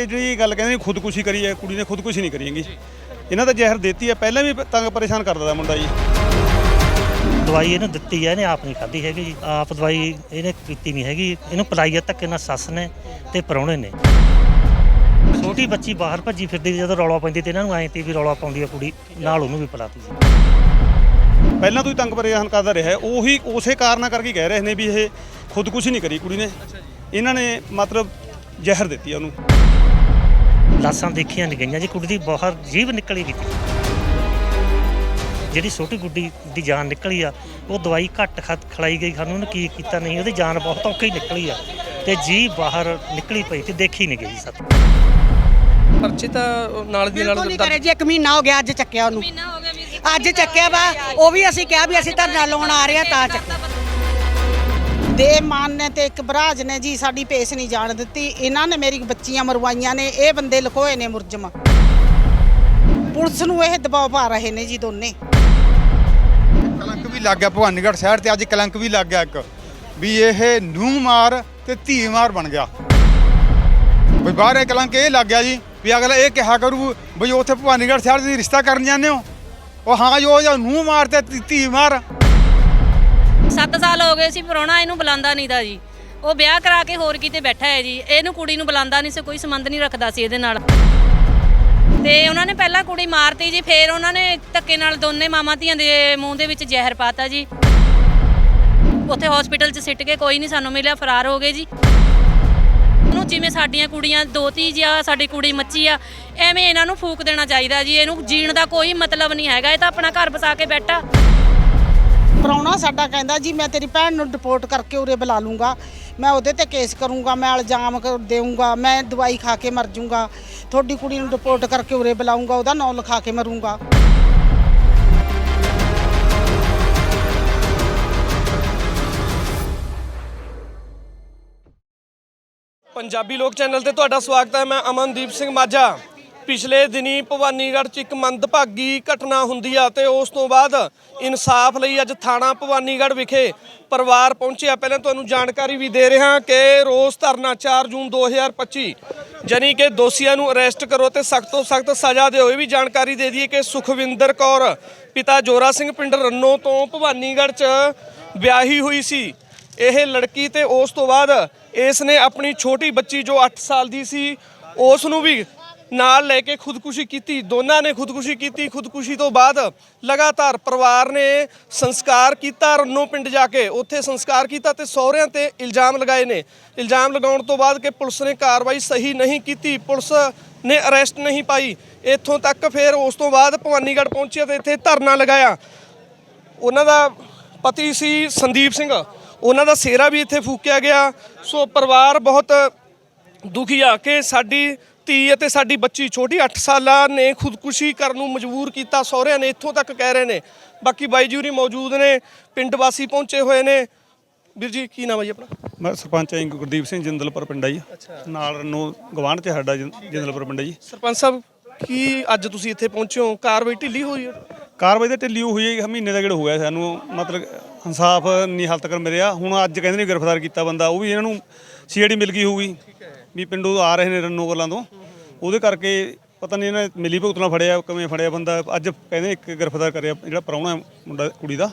ਇਹ ਜਿਹੜੀ ਗੱਲ ਕਹਿੰਦੇ ਨੇ ਖੁਦਕੁਸ਼ੀ ਕਰੀ ਹੈ ਕੁੜੀ ਨੇ ਖੁਦਕੁਸ਼ੀ ਨਹੀਂ ਕਰੀ ਹੈਗੀ। ਇਹਨਾਂ ਦਾ ਜ਼ਹਿਰ ਦਿੱਤੀ ਹੈ ਪਹਿਲਾਂ ਵੀ ਤੰਗ ਪਰੇਸ਼ਾਨ ਕਰਦਾ ਦਾ ਮੁੰਡਾ ਜੀ। ਦਵਾਈ ਇਹਨੂੰ ਦਿੱਤੀ ਹੈ ਇਹਨੇ ਆਪ ਨਹੀਂ ਖਾਧੀ ਹੈਗੀ ਜੀ। ਆਪ ਦਵਾਈ ਇਹਨੇ ਪੀਤੀ ਨਹੀਂ ਹੈਗੀ। ਇਹਨੂੰ ਪਿਲਾਈ ਹੈ ਧੱਕੇ ਨਾਲ ਸੱਸ ਨੇ ਤੇ ਪਰੌਣੇ ਨੇ। ਛੋਟੀ ਬੱਚੀ ਬਾਹਰ ਭੱਜੀ ਫਿਰਦੀ ਜਦੋਂ ਰੌਲਾ ਪੈਂਦੀ ਤੇ ਇਹਨਾਂ ਨੂੰ ਐਂ ਤੀ ਵੀ ਰੌਲਾ ਪਾਉਂਦੀ ਆ ਕੁੜੀ ਨਾਲ ਉਹਨੂੰ ਵੀ ਪਿਲਾਤੀ ਸੀ। ਪਹਿਲਾਂ ਤੋਂ ਹੀ ਤੰਗ ਪਰੇਸ਼ਾਨ ਕਰਦਾ ਰਿਹਾ ਹੈ। ਉਹੀ ਉਸੇ ਕਾਰਨਾਂ ਕਰਕੇ ਕਹਿ ਰਹੇ ਨੇ ਵੀ ਇਹ ਖੁਦਕੁਸ਼ੀ ਨਹੀਂ ਕਰੀ ਕੁੜੀ ਨੇ। ਇਹਨਾਂ ਨੇ ਮਤਲਬ ਜ਼ਹਿਰ ਦਿੱਤੀ ਹੈ ਉਹਨੂੰ। ਲਾਸਾਂ ਦੇਖੀਆਂ ਨਹੀਂ ਗਈਆਂ ਜੀ ਕੁੜੀ ਦੀ ਬਾਹਰ ਜੀਭ ਨਿਕਲੀ ਗਈ ਜਿਹੜੀ ਛੋਟੀ ਗੁੱਡੀ ਦੀ ਜਾਨ ਨਿਕਲੀ ਆ ਉਹ ਦਵਾਈ ਘੱਟ ਖਾ- ਖਿਲਾਈ ਗਈ ਸਾਨੂੰ ਉਹਨੇ ਕੀ ਕੀਤਾ ਨਹੀਂ ਉਹਦੀ ਜਾਨ ਬਹੁਤ ਔਖੀ ਨਿਕਲੀ ਆ ਤੇ ਜੀਭ ਬਾਹਰ ਨਿਕਲੀ ਪਈ ਤੇ ਦੇਖੀ ਨਹੀਂ ਗਈ ਸਤ। ਪਰਚੇ ਤਾਂ ਨਾਲ ਦੀ ਨਾਲ ਬਿਲਕੁਲ ਨਹੀਂ ਕਰੇ ਜੀ ਇੱਕ ਮਹੀਨਾ ਹੋ ਗਿਆ ਅੱਜ ਚੱਕਿਆ ਉਹਨੂੰ। ਅੱਜ ਚੱਕਿਆ ਵਾ ਉਹ ਵੀ ਅਸੀਂ ਕਿਹਾ ਵੀ ਅਸੀਂ ਧਰਨਾ ਲਾਉਣ ਆ ਰਹੇ ਆ ਤਾਂ ਚੱਕਿਆ। ਦੇ ਨੇ ਤੇ ਇੱਕ ਬਰਾਜ ਨੇ ਜੀ ਸਾਡੀ ਪੇਸ਼ ਨਹੀਂ ਜਾਣ ਦਿੱਤੀ। ਇਹਨਾਂ ਨੇ ਮੇਰੀ ਬੱਚੀਆਂ ਮਰਵਾਈਆਂ ਨੇ, ਇਹ ਬੰਦੇ ਲਕੋਏ ਨੇ ਮੁਰਜਮ। ਪੁਲਿਸ ਨੂੰ ਇਹ ਦਬਾਅ ਪਾ ਰਹੇ ਨੇ ਜੀ ਦੋਨੇ। ਕਲੰਕ ਵੀ ਲੱਗ ਗਿਆ ਭਵਾਨੀਗੜ੍ਹ ਸ਼ਹਿਰ ਤੇ, ਅੱਜ ਕਲੰਕ ਵੀ ਲੱਗ ਗਿਆ ਇੱਕ। ਵੀ ਇਹ ਨੂੰਹ ਮਾਰ ਤੇ ਧੀ ਮਾਰ ਬਣ ਗਿਆ। ਵੀ ਬਾਹਰ ਇਹ ਕਲੰਕ ਇਹ ਲੱਗ ਗਿਆ ਜੀ, ਵੀ ਅਗਲਾ ਇਹ ਕਿਹਾ ਕਰੂ ਵੀ ਉੱਥੇ ਭਵਾਨੀਗੜ੍ਹ ਸ਼ਹਿਰ ਦੀ ਰਿਸ਼ਤਾ ਕਰਨ ਜਾਂਦੇ ਹੋ। ਉਹ ਹਾਂ ਜੋ ਨੂੰ ਮਾਰ ਤੇ ਧੀ ਮਾਰ। 7 ਸਾਲ ਹੋ ਗਏ ਸੀ ਪਰੋਣਾ ਇਹਨੂੰ ਬੁਲਾਉਂਦਾ ਨਹੀਂ ਦਾ ਜੀ। ਉਹ ਵਿਆਹ ਕਰਾ ਕੇ ਹੋਰ ਕਿਤੇ ਬੈਠਾ ਹੈ ਜੀ। ਇਹਨੂੰ ਕੁੜੀ ਨੂੰ ਬੁਲਾਉਂਦਾ ਨਹੀਂ ਸੀ, ਕੋਈ ਸੰਬੰਧ ਨਹੀਂ ਰੱਖਦਾ ਸੀ ਇਹਦੇ ਨਾਲ। ਤੇ ਉਹਨਾਂ ਨੇ ਪਹਿਲਾਂ ਕੁੜੀ ਮਾਰਤੀ ਜੀ, ਫੇਰ ਉਹਨਾਂ ਨੇ ਧੱਕੇ ਨਾਲ ਦੋਨੇ ਮਾਮਾ ਧੀਆਂ ਦੇ ਮੂੰਹ ਦੇ ਵਿੱਚ ਜ਼ਹਿਰ ਪਾਤਾ ਜੀ। ਉੱਥੇ ਹਸਪੀਟਲ 'ਚ ਸਿੱਟ ਕੇ ਕੋਈ ਨਹੀਂ ਸਾਨੂੰ ਮਿਲਿਆ, ਫਰਾਰ ਹੋ ਗਏ ਜੀ। ਉਹਨੂੰ ਜਿਵੇਂ ਸਾਡੀਆਂ ਕੁੜੀਆਂ ਦੋ ਧੀ ਜਾਂ ਸਾਡੀ ਕੁੜੀ ਮੱਚੀ ਆ, ਐਵੇਂ ਇਹਨਾਂ ਨੂੰ ਫੂਕ ਦੇਣਾ ਚਾਹੀਦਾ ਜੀ। ਇਹਨੂੰ ਜੀਣ ਦਾ ਕੋਈ ਮਤਲਬ ਨਹੀਂ ਹੈਗਾ, ਇਹ ਤਾਂ ਆਪਣਾ ਘਰ ਬਸਾ ਕੇ ਬੈਠਾ। ਪ੍ਰਾਹੁਣਾ ਸਾਡਾ ਕਹਿੰਦਾ, ਜੀ, ਮੈਂ ਤੇਰੀ ਭੈਣ ਨੂੰ ਰਿਪੋਰਟ ਕਰਕੇ ਉਰੇ ਬੁਲਾ ਲੂੰਗਾ। ਮੈਂ ਉਹਦੇ ਤੇ ਕੇਸ ਕਰੂੰਗਾ, ਮੈਂ ਇਲਜ਼ਾਮ ਕਰ- ਦੇਊਂਗਾ, ਮੈਂ ਦਵਾਈ ਖਾ ਕੇ ਮਰ ਜਾਊਂਗਾ ਤੁਹਾਡੀ ਕੁੜੀ ਨੂੰ ਰਿਪੋਰਟ ਕਰਕੇ ਉਰੇ ਬੁਲਾਊਂਗਾ, ਉਹਦਾ ਨਾਂ ਲਿਖਾ ਕੇ ਮਰੂੰਗਾ। ਪੰਜਾਬੀ ਲੋਕ ਚੈਨਲ ਤੇ ਤੁਹਾਡਾ ਸਵਾਗਤ ਹੈ। ਮੈਂ ਅਮਨਦੀਪ ਸਿੰਘ ਮਾਝਾ। ਪਿਛਲੇ ਦਿਨੀ ਭਵਾਨੀਗੜ੍ਹ 'ਚ ਇੱਕ ਮੰਦਭਾਗੀ ਘਟਨਾ ਹੁੰਦੀ ਆ ਤੇ ਉਸ ਤੋਂ ਬਾਅਦ ਇਨਸਾਫ ਲਈ ਅੱਜ ਥਾਣਾ ਭਵਾਨੀਗੜ੍ਹ ਵਿਖੇ ਪਰਿਵਾਰ ਪਹੁੰਚਿਆ। ਪਹਿਲਾਂ ਤੁਹਾਨੂੰ ਜਾਣਕਾਰੀ ਵੀ ਦੇ ਰਿਹਾ ਕਿ ਰੋਸ ਧਰਨਾ 4 ਜੂਨ 2025 ਜਾਣੀ ਕਿ ਦੋਸ਼ੀਆਂ ਨੂੰ ਅਰੈਸਟ ਕਰੋ ਤੇ ਸਖਤ ਤੋਂ ਸਖਤ ਸਜ਼ਾ ਦਿਓ। ਇਹ ਵੀ ਜਾਣਕਾਰੀ ਦੇ ਦਈਏ ਕਿ ਸੁਖਵਿੰਦਰ ਕੌਰ, ਪਿਤਾ ਜੋਰਾ ਸਿੰਘ ਪਿੰਡ ਰੰਨੋ ਤੋਂ ਭਵਾਨੀਗੜ੍ਹ 'ਚ ਵਿਆਹੀ ਹੋਈ ਸੀ। ਇਹ ਲੜਕੀ ਤੇ ਉਸ ਤੋਂ ਬਾਅਦ ਇਸ ਨੇ ਆਪਣੀ ਛੋਟੀ ਬੱਚੀ ਜੋ 8 ਸਾਲ ਦੀ ਸੀ, ਉਸ ਨੂੰ ਵੀ ਨਾਲ ਲੈ ਕੇ ਖੁਦਕੁਸ਼ੀ ਕੀਤੀ। ਦੋਨਾਂ ਨੇ ਖੁਦਕੁਸ਼ੀ ਕੀਤੀ। ਖੁਦਕੁਸ਼ੀ ਤੋਂ ਬਾਅਦ ਲਗਾਤਾਰ ਪਰਿਵਾਰ ਨੇ ਸੰਸਕਾਰ ਕੀਤਾ ਰੰਨੋ ਪਿੰਡ ਜਾ ਕੇ ਉੱਥੇ ਸੰਸਕਾਰ ਕੀਤਾ ਤੇ ਸਹੁਰਿਆਂ ਤੇ ਇਲਜ਼ਾਮ ਲਗਾਏ ਨੇ। ਇਲਜ਼ਾਮ ਲਗਾਉਣ ਤੋਂ ਬਾਅਦ ਕਿ ਪੁਲਿਸ ਨੇ ਕਾਰਵਾਈ ਸਹੀ ਨਹੀਂ ਕੀਤੀ। ਪੁਲਿਸ ਨੇ ਅਰੈਸਟ ਨਹੀਂ ਪਾਈ। ਇੱਥੋਂ ਤੱਕ ਫਿਰ ਉਸ ਤੋਂ ਬਾਅਦ ਭਵਾਨੀਗੜ੍ਹ ਪਹੁੰਚਿਆ ਤੇ ਇੱਥੇ ਧਰਨਾ ਲਗਾਇਆ। ਉਹਨਾਂ ਦਾ ਪਤੀ ਸੀ ਸੰਦੀਪ ਸਿੰਘ। ਉਹਨਾਂ ਦਾ ਸੇਰਾ ਵੀ ਇੱਥੇ ਫੂਕਿਆ ਗਿਆ। ਸੋ ਪਰਿਵਾਰ ਬਹੁਤ ਦੁਖੀ ਆ ਕਿ ਸਾਡੀ ਧੀ ਅਤੇ ਸਾਡੀ ਬੱਚੀ ਛੋਟੀ 8 ਸਾਲਾਂ ਨੇ ਖੁਦਕੁਸ਼ੀ ਕਰਨ ਨੂੰ ਮਜਬੂਰ ਕੀਤਾ ਸਹੁਰਿਆਂ ਨੇ ਇੱਥੋਂ ਤੱਕ ਕਹਿ ਰਹੇ ਨੇ। ਬਾਕੀ ਬਾਈ ਜੀ ਮੌਜੂਦ ਨੇ ਪਿੰਡ ਵਾਸੀ ਪਹੁੰਚੇ ਹੋਏ ਨੇ। ਵੀਰ ਜੀ ਕੀ ਨਾਮ ਹੈ ਜੀ ਆਪਣਾ? ਮੈਂ ਸਰਪੰਚ ਜੀ ਗੁਰਦੀਪ ਸਿੰਘ ਜਿੰਦਲਪੁਰ ਪਿੰਡਾ ਜੀ। ਨਾਲ ਰੰਨੋ ਗਵਾਂਢ ਚ ਸਾਡਾ ਜਿੰ- ਜਿੰਦਲਪੁਰ ਪਿੰਡ ਜੀ। ਸਰਪੰਚ ਸਾਹਿਬ ਕੀ ਅੱਜ ਤੁਸੀਂ ਇੱਥੇ ਪਹੁੰਚੇ ਹੋ? ਕਾਰਵਾਈ ਢਿੱਲੀ ਹੋਈ ਹੈ? ਕਾਰਵਾਈ ਤਾਂ ਢਿੱਲੀ ਹੋਈ ਹੈ ਮਹੀਨੇ ਦਾ ਗੇੜ ਹੋ ਗਿਆ ਸਾਨੂੰ। ਮਤਲਬ ਇਨਸਾਫ ਨਹੀਂ ਹਾਲ ਤੱਕ ਮਿਲਿਆ। ਹੁਣ ਅੱਜ ਕਹਿੰਦੇ ਨੇ ਗ੍ਰਿਫਤਾਰ ਕੀਤਾ ਬੰਦਾ ਉਹ ਵੀ ਇਹਨਾਂ ਨੂੰ ਸੀਆਈਡੀ ਮਿਲ ਗਈ ਹੋਊਗੀ। ਵੀ ਪਿੰਡੋਂ ਆ ਰਹੇ ਨੇ ਰੰਨੋ ਗੱਲਾਂ ਤੋਂ। ਉਹਦੇ ਕਰਕੇ ਪਤਾ ਨਹੀਂ ਇਹਨਾਂ ਨੇ ਮਿਲੀ ਭੁਗਤ ਨਾਲ ਫੜਿਆ ਕਿਵੇਂ ਫੜਿਆ ਬੰਦਾ। ਅੱਜ ਕਹਿੰਦੇ ਇੱਕ ਗ੍ਰਿਫਤਾਰ ਕਰਿਆ ਜਿਹੜਾ ਪ੍ਰਾਹੁਣਾ ਮੁੰਡਾ ਕੁੜੀ ਦਾ।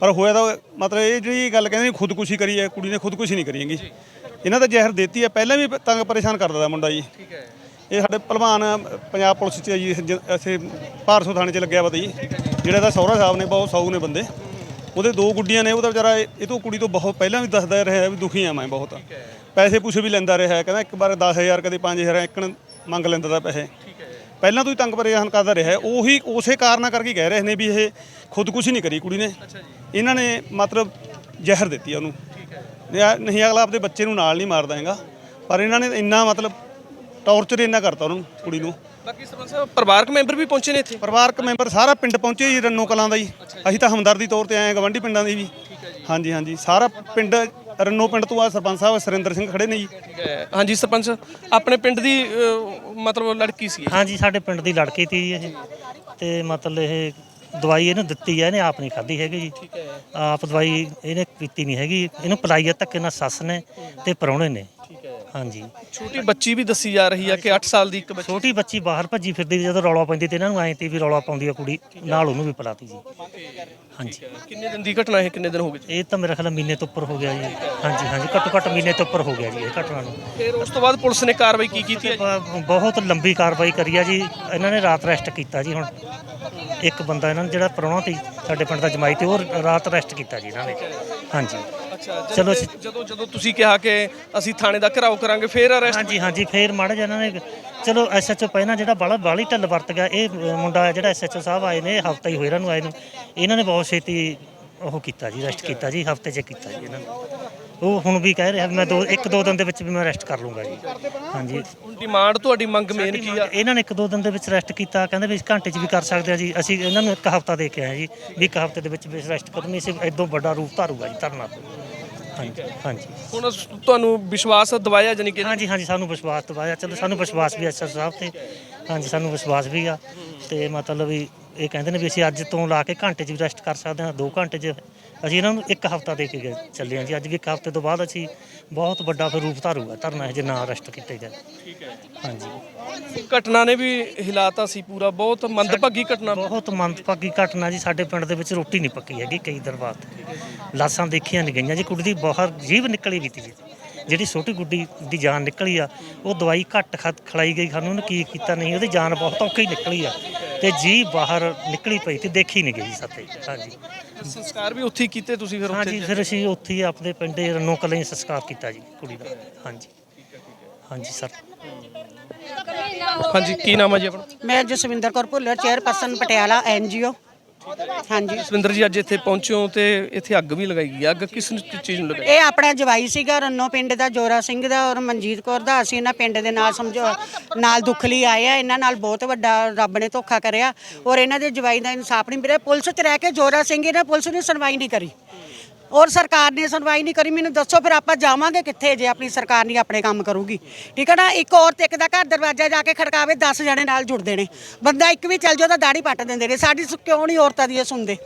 ਪਰ ਹੋਇਆ ਤਾਂ ਮਤਲਬ ਇਹ ਜਿਹੜੀ ਗੱਲ ਕਹਿੰਦੇ ਖੁਦਕੁਸ਼ੀ ਕਰੀ ਹੈ ਕੁੜੀ ਨੇ ਖੁਦਕੁਸ਼ੀ ਨਹੀਂ ਕਰੀ ਹੈਗੀ। ਇਹਨਾਂ ਦਾ ਜ਼ਹਿਰ ਦਿੱਤੀ ਹੈ ਪਹਿਲਾਂ ਵੀ ਤੰਗ ਪਰੇਸ਼ਾਨ ਕਰਦਾ ਦਾ ਮੁੰਡਾ ਜੀ। ਇਹ ਸਾਡੇ ਪਹਿਲਵਾਨ ਪੰਜਾਬ ਪੁਲਿਸ ਚ ਜੀ ਇੱਥੇ ਭਾਰਸੋ ਥਾਣੇ ਚ ਲੱਗਿਆ ਪਤਾ ਜੀ। ਜਿਹੜਾ ਇਹਦਾ ਸਹੁਰਾ ਸਾਹਿਬ ਨੇ ਬਹੁਤ ਸਾਊ ਨੇ ਬੰਦੇ। ਉਹਦੇ ਦੋ ਗੁੱਡੀਆਂ ਨੇ ਉਹਦਾ ਵਿਚਾਰਾ ਇਹ ਇਹ ਤੋਂ ਕੁੜੀ ਤੋਂ ਬਹੁਤ ਪਹਿਲਾਂ ਵੀ ਦੱਸਦਾ ਰਿਹਾ ਵੀ ਦੁਖੀ ਆ ਮੈਂ ਬਹੁਤ। ਪੈਸੇ ਪੂਸੇ ਵੀ ਲੈਂਦਾ ਰਿਹਾ ਕਹਿੰਦਾ ਇੱਕ ਵਾਰ 10000 ਕਦੇ 5000 ਇੱਕਣ ਮੰਗ ਲੈਂਦਾ ਦਾ ਪੈਸੇ। ਪਹਿਲਾਂ ਤੋਂ ਹੀ ਤੰਗ ਪਰੇਸ਼ਾਨ ਕਰਦਾ ਰਿਹਾ ਹੈ। ਉਹੀ ਉਸੇ ਕਾਰਨਾਂ ਕਰਕੇ ਕਹਿ ਰਹੇ ਨੇ ਵੀ ਇਹ ਖੁਦਕੁਸ਼ੀ ਨਹੀਂ ਕਰੀ ਕੁੜੀ ਨੇ। ਇਹਨਾਂ ਨੇ ਮਤਲਬ ਜ਼ਹਿਰ ਦਿੱਤੀ ਆ ਉਹਨੂੰ। ਨਹੀਂ- ਨਹੀਂ ਅਗਲਾ ਆਪਦੇ ਬੱਚੇ ਨੂੰ ਨਾਲ ਨਹੀਂ ਮਾਰਦਾ ਹੈਗਾ ਪਰ ਇਹਨਾਂ ਨੇ ਇੰਨਾ ਮਤਲਬ ਟੌਰਚਰ ਇੰਨਾ ਕਰਤਾ ਉਹਨੂੰ ਕੁੜੀ ਨੂੰ। ਬਾਕੀ ਸਰਪੰਚ ਸਾਹਿਬ ਪਰਿਵਾਰਕ ਮੈਂਬਰ ਵੀ ਪਹੁੰਚੇ ਨੇ ਇੱਥੇ? ਪਰਿਵਾਰਕ ਮੈਂਬਰ ਸਾਰਾ ਪਿੰਡ ਪਹੁੰਚੇ ਜੀ ਰੰਨੋ ਕਲਾਂ ਦਾ ਜੀ। ਅਸੀਂ ਤਾਂ ਹਮਦਰਦੀ ਤੌਰ ਤੇ ਆਏ ਹਾਂ ਗਵੰਡੀ ਪਿੰਡਾਂ ਦੇ ਵੀ। ਹਾਂਜੀ ਹਾਂਜੀ। ਸਾਰਾ ਪਿੰਡ ਰੰਨੋ ਪਿੰਡ ਤੋਂ ਆ ਸਰਪੰਚ ਸਾਹਿਬ ਸੁਰਿੰਦਰ ਸਿੰਘ ਖੜੇ ਨੇ ਜੀ। ਹਾਂਜੀ ਸਰਪੰਚ ਆਪਣੇ ਪਿੰਡ ਦੀ ਅਹ, ਮਤਲਬ ਲੜਕੀ ਸੀ ਇਹ। ਹਾਂਜੀ ਸਾਡੇ ਪਿੰਡ ਦੀ ਲੜਕੀ ਤੀ ਇਹ ਤੇ ਮਤਲਬ ਇਹ ਦਵਾਈ ਇਹਨੂੰ ਦਿੱਤੀ ਹੈ ਇਹਨੇ ਆਪ ਨਹੀਂ ਖਾਧੀ ਹੈਗੀ ਜੀ। ਆਪ ਦਵਾਈ ਇਹਨੇ ਪੀਤੀ ਨਹੀਂ ਹੈਗੀ। ਇਹਨੂੰ ਪਿਲਾਈ ਹੈ ਧੱਕੇ ਨਾਲ ਸੱਸ ਨੇ ਤੇ ਪਰੌਣੇ ਨੇ। ਹਾਂਜੀ। ਛੋਟੀ ਬੱਚੀ ਵੀ ਦੱਸੀ ਜਾ ਰਹੀ ਆ ਕਿ 8 ਸਾਲ ਦੀ ਇੱਕ ਬੱਚੀ। ਛੋਟੀ ਬੱਚੀ ਬਾਹਰ ਭੱਜੀ ਫਿਰਦੀ ਸੀ, ਜਦੋਂ ਰੌਲਾ ਪੈਂਦੀ ਤੇ ਇਹਨਾਂ ਨੂੰ ਐਂ ਤੇ ਵੀ ਰੌਲਾ ਪਾਉਂਦੀ ਆ ਕੁੜੀ ਨਾਲ ਉਹਨੂੰ ਵੀ ਪਲਾਤੀ ਜੀ ਹਾਂਜੀ। ਕਿੰਨੇ ਦਿਨ ਦੀ ਘਟਨਾ ਹੈ ਕਿੰਨੇ ਦਿਨ ਹੋ ਗਏ ਜੀ? ਇਹ ਤਾਂ ਮੇਰਾ ਖਿਆਲ ਮਹੀਨੇ ਤੋਂ ਉੱਪਰ ਹੋ ਗਿਆ ਜੀ। ਹਾਂਜੀ ਹਾਂਜੀ ਘੱਟੋ ਘੱਟ ਮਹੀਨੇ ਤੋਂ ਉੱਪਰ ਹੋ ਗਿਆ ਜੀ ਇਹ ਘਟਨਾ ਨੂੰ। ਫਿਰ ਉਸ ਤੋਂ ਬਾਅਦ ਪੁਲਿਸ ਨੇ ਕਾਰਵਾਈ ਕੀ ਕੀਤੀ ਹੈ ਜੀ? ਬ- ਬਹੁਤ ਲੰਬੀ ਕਾਰਵਾਈ ਕਰੀ ਆ ਜੀ। ਇਹਨਾਂ ਨੇ ਰਾਤ ਰੈਸਟ ਕੀਤਾ ਜੀ ਹੁਣ। ਇੱਕ ਬੰਦਾ ਇਹਨਾਂ ਨੇ ਜਿਹੜਾ ਪ੍ਰਾਹੁਣਾ ਸੀ ਸਾਡੇ ਪਿੰਡ ਦਾ ਜਮਾਈ ਤੇ ਉਹ ਰਾਤ ਰੈਸਟ ਕੀਤਾ ਜੀ ਇਹਨਾਂ ਨੇ। ਹਾਂਜੀ। ਚਲੋ ਅਸੀਂ- ਜਦੋਂ ਜਦੋਂ ਤੁਸੀਂ ਕਿਹਾ ਕਿ ਅਸੀਂ ਥਾਣੇ ਦਾ ਘਰਾਓ ਕਰਾਂਗੇ ਫਿਰ ਅਰੈਸਟ ਹਾਂਜੀ ਹਾਂਜੀ ਫੇਰ ਮਾੜਾ ਜਿਹਾ ਇਹਨਾਂ ਨੇ ਚਲੋ ਐਸਐਚਓ ਪਹਿਲਾਂ ਜਿਹੜਾ ਬਾਲਾ ਬਾਲੀ ਢੱਲ ਵਰਤ ਗਿਆ ਇਹ ਅ, ਮੁੰਡਾ ਜਿਹੜਾ ਐਸਐਚਓ ਸਾਹਿਬ ਆਏ ਨੇ ਹਫਤਾ ਹੀ ਹੋਇਆ ਇਹਨਾਂ ਨੂੰ ਆਏ ਨੂੰ। ਇਹਨਾਂ ਨੇ ਬਹੁਤ ਛੇਤੀ ਉਹ ਕੀਤਾ ਜੀ ਰੈਸਟ ਕੀਤਾ ਜੀ ਹਫ਼ਤੇ 'ਚ ਕੀਤਾ ਜੀ ਇਹਨਾਂ ਨੇ। ਉਹ ਹੁਣ ਵੀ ਕਹਿ ਰਿਹਾ ਵੀ ਮੈਂ ਦੋ ਇੱਕ ਦੋ ਦਿਨ ਦੇ ਵਿੱਚ ਵੀ ਮੈਂ ਰੈਸਟ ਕਰ ਲੂੰਗਾ ਜੀ। ਹਾਂਜੀ। ਹੁਣ ਡਿਮਾਂਡ ਤੁਹਾਡੀ ਮੰਗ ਮੇਨ ਕੀ ਆ? ਇਹਨਾਂ ਨੇ ਇੱਕ ਦੋ ਦਿਨ ਦੇ ਵਿੱਚ ਰੈਸਟ ਕੀਤਾ ਕਹਿੰਦੇ ਵੀ ਇਸ ਘੰਟੇ 'ਚ ਵੀ ਕਰ ਸਕਦੇ ਆ ਜੀ। ਅਸੀਂ ਇਹਨਾਂ ਨੂੰ ਇੱਕ ਹਫਤਾ ਦੇ ਕੇ ਆਏ ਜੀ ਵੀ ਇੱਕ ਹਫ਼ਤੇ ਦੇ ਵਿੱਚ ਵੀ ਰੈਸਟ ਕਰਨੀ ਸੀ ਇਦੋਂ ਵੱਡਾ ਰੂਪ ਧਾਰੂਗਾ ਜੀ ਧਰਨਾ। ਹਾਂਜੀ ਹਾਂਜੀ। ਹੁਣ ਤੁਹਾਨੂੰ ਵਿਸ਼ਵਾਸ ਦਵਾਇਆ ਜਾਨੀ ਕਿ ਹਾਂਜੀ ਹਾਂਜੀ ਸਾਨੂੰ ਵਿਸ਼ਵਾਸ ਦਿਵਾਇਆ। ਚਲੋ ਸਾਨੂੰ ਵਿਸ਼ਵਾਸ ਵੀ ਐਸਐਸ ਸਾਹਿਬ ਤੇ। ਹਾਂਜੀ ਸਾਨੂੰ ਵਿਸ਼ਵਾਸ ਵੀ ਆ। ਤੇ ਮਤਲਬ ਵੀ ਇਹ ਕਹਿੰਦੇ ਨੇ ਵੀ ਅਸੀਂ ਅੱਜ ਤੋਂ ਲਾ ਕੇ ਘੰਟੇ 'ਚ ਵੀ ਰੈਸਟ ਕਰ ਸਕਦੇ ਹਾਂ 2 ਘੰਟੇ 'ਚ। ਅਸੀਂ ਇਹਨਾਂ ਨੂੰ ਇੱਕ ਹਫਤਾ ਦੇ ਕੇ ਗਏ ਚੱਲੇ ਹਾਂ ਜੀ। ਅੱਜ ਵੀ ਇੱਕ ਹਫ਼ਤੇ ਤੋਂ ਬਾਅਦ ਅਸੀਂ ਬਹੁਤ ਵੱਡਾ ਫਿਰ ਰੂਪ ਧਾਰੂਗਾ ਧਰਨਾ ਜੇ ਨਾ ਅਰੈਸਟ ਕੀਤੇ ਗਏ ਠੀਕ ਹੈ ਹਾਂਜੀ। ਘਟਨਾ ਨੇ ਵੀ ਹਿਲਾਤਾ ਸੀ ਪੂਰਾ ਬਹੁਤ ਮੰਦਭਾਗੀ ਘਟਨਾ। ਬਹੁਤ ਮੰਦਭਾਗੀ ਘਟਨਾ ਜੀ ਸਾਡੇ ਪਿੰਡ ਦੇ ਵਿੱਚ ਰੋਟੀ ਨਹੀਂ ਪੱਕੀ ਹੈਗੀ ਕਈ ਦਿਨ ਬਾਅਦ ਲਾਸਾਂ ਦੇਖੀਆਂ ਨਹੀਂ ਗਈਆਂ ਜੀ ਕੁੜੀ ਦੀ ਬਾਹਰ ਜੀਭ ਨਿਕਲੀ ਵੀ ਤੀ ਜੀ। ਜਿਹੜੀ ਛੋਟੀ ਗੁੱਡੀ ਦੀ ਜਾਨ ਨਿਕਲੀ ਆ ਉਹ ਦਵਾਈ ਘੱਟ ਖਿਲਾਈ ਗਈ ਸਾਨੂੰ ਉਹਨੇ ਕੀ ਕੀਤਾ ਨਹੀਂ ਉਹਦੀ ਜਾਨ ਬਹੁਤ ਔਖੀ ਨਿਕਲੀ ਆ ਤੇ ਜੀਭ ਬਾਹਰ ਨਿਕਲੀ ਪਈ ਤੇ ਦੇਖੀ ਨਹੀਂ ਗਈ ਸਾਤੇ ਹਾਂਜੀ। ਸੰਸਕਾਰ ਵੀ ਉੱਥੇ ਹੀ ਕੀਤੇ ਤੁਸੀਂ ਫਿਰ ਹਾਂਜੀ ਉੱਥੇ ਫਿਰ ਅਸੀਂ ਉੱਥੇ ਹੀ ਆਪਣੇ ਪਿੰਡੇ ਰਨੋ ਕਲਾਂ ਸੰਸਕਾਰ ਕੀਤਾ ਜੀ ਕੁੜੀ ਦਾ ਹਾਂਜੀ। ਹਾਂਜੀ ਸਰ। ਹਾਂਜੀ ਕੀ ਨਾਮ ਹੈ ਜੀ ਆਪਣਾ? ਮੈਂ ਜਸਵਿੰਦਰ ਕੌਰ ਭੁੱਲਰ ਚੇਅਰਪਰਸਨ ਪਟਿਆਲਾ ਐਨਜੀਓ ਹਾਂਜੀ। ਜਸਵਿੰਦਰ ਜੀ ਅੱਜ ਇੱਥੇ ਪਹੁੰਚੇ ਹੋ ਤੇ ਇੱਥੇ ਅੱਗ ਵੀ ਲਗਾਈ ਗਈ। ਅੱਗ ਕਿਸ ਨੂੰ- ਚੀਜ਼ ਨੂੰ ਲਗਾਈ? ਇਹ ਆਪਣਾ ਜਵਾਈ ਸੀਗਾ ਰੰਨੋ ਪਿੰਡ ਦਾ ਜੋਰਾ ਸਿੰਘ ਦਾ ਔਰ ਮਨਜੀਤ ਕੌਰ ਦਾ। ਅਸੀਂ ਇਹਨਾਂ ਪਿੰਡ ਦੇ ਨਾਲ ਸਮਝੋ ਨਾਲ ਦੁੱਖ ਲਈ ਆਏ ਆ। ਇਹਨਾਂ ਨਾਲ ਬਹੁਤ ਵੱਡਾ ਰੱਬ ਨੇ ਧੋਖਾ ਕਰਿਆ। ਔਰ ਇਹਨਾਂ ਦੇ ਜਵਾਈ ਦਾ ਇਨਸਾਫ ਨਹੀਂ ਮਿਲਿਆ। ਪੁਲਿਸ 'ਚ ਰਹਿ ਕੇ ਜੋਰਾ ਸਿੰਘ ਇਹਨਾਂ ਪੁਲਿਸ ਨੇ ਸੁਣਵਾਈ ਨਹੀਂ ਕਰੀ। ਔਰ ਸਰਕਾਰ ਨੇ ਸੁਣਵਾਈ ਨਹੀਂ ਕਰੀ। ਮੈਨੂੰ ਦੱਸੋ ਫਿਰ ਆਪਾਂ ਜਾਵਾਂਗੇ ਕਿੱਥੇ ਜੇ ਆਪਣੀ ਸਰਕਾਰ ਨਹੀਂ ਆਪਣੇ ਕੰਮ ਕਰੂਗੀ। ਠੀਕ ਹੈ ਨਾ? ਇੱਕ ਔਰਤ ਇੱਕ ਦਾ ਘਰ ਦਰਵਾਜ਼ਾ ਜਾ ਕੇ ਖੜਕਾਵੇ 10 ਜਣੇ ਨਾਲ ਜੁੜਦੇ ਨੇ। ਬੰਦਾ ਇੱਕ ਵੀ ਚੱਲ ਜਾਓ ਤਾਂ ਦਾੜੀ ਪੱਟ ਦਿੰਦੇ ਨੇ। ਸਾਡੀ ਕਿਉਂ ਨਹੀਂ ਔਰਤਾਂ ਦੀ ਇਹ ਸੁਣਦੇ?